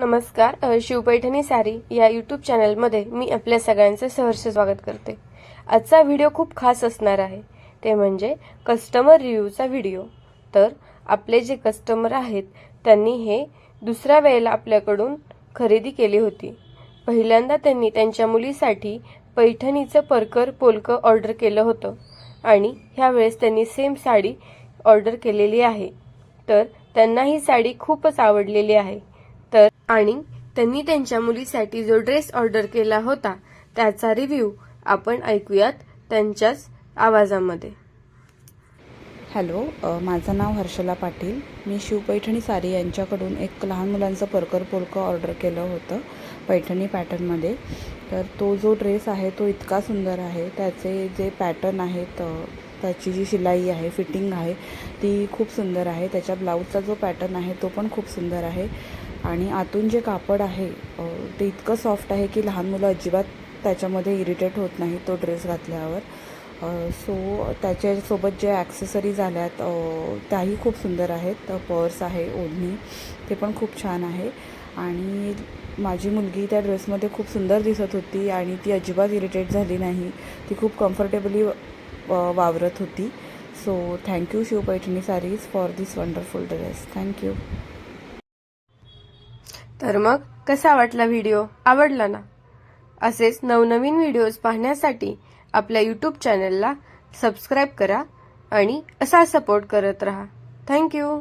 नमस्कार शिवपैठणी सारी या यूट्यूब चॅनलमध्ये मी आपल्या सगळ्यांचे सहर्ष स्वागत करते. आजचा व्हिडिओ खूप खास असणार आहे. ते म्हणजे कस्टमर रिव्ह्यूचा व्हिडिओ. तर आपले जे कस्टमर आहेत त्यांनी हे दुसऱ्या वेळेला आपल्याकडून खरेदी केली होती. पहिल्यांदा त्यांनी त्यांच्या मुलीसाठी पैठणीचं परकर पोलकं ऑर्डर केलं होतं आणि ह्यावेळेस त्यांनी सेम साडी ऑर्डर केलेली आहे. तर त्यांना ही साडी खूपच आवडलेली आहे. तर आणि त्यांनी त्यांच्या मुलीसाठी जो ड्रेस ऑर्डर केला होता त्याचा रिव्ह्यू आपण ऐकूयात त्यांच्याच आवाजामध्ये. हॅलो माझं नाव हर्षला पाटील. मी शिव पैठणी सारी यांच्याकडून एक लहान मुलांचं परकर पोलकं ऑर्डर केलं होतं पैठणी पॅटर्नमध्ये. तर तो जो ड्रेस आहे तो इतका सुंदर आहे. त्याचे जे पॅटर्न आहेत त्याची जी शिलाई आहे फिटिंग आहे ती खूप सुंदर आहे. त्याच्या ब्लाऊजचा जो पॅटर्न आहे तो पण खूप सुंदर आहे. आणि आतून जे कापड आहे ते इतकं सॉफ्ट आहे की लहान मुलं अजिबात त्याच्यामध्ये इरिटेट होत नाही तो ड्रेस घातल्यावर. सो त्याच्यासोबत जे ॲक्सेसरीज आल्यात त्याही खूप सुंदर आहेत. पर्स आहे ओढणी ते पण खूप छान आहे. आणि माझी मुलगी त्या ड्रेसमध्ये खूप सुंदर दिसत होती आणि ती अजिबात इरिटेट झाली नाही. ती खूप कम्फर्टेबली वावरत होती. So thank you Shiv Paithani sarees for this wonderful dress thank you तर मग कसा वाटला व्हिडिओ आवडला ना? असेच नवनवीन व्हिडिओज पाहण्यासाठी आपल्या यूट्यूब चॅनलला सबस्क्राईब करा आणि असा सपोर्ट करत राहा. थँक्यू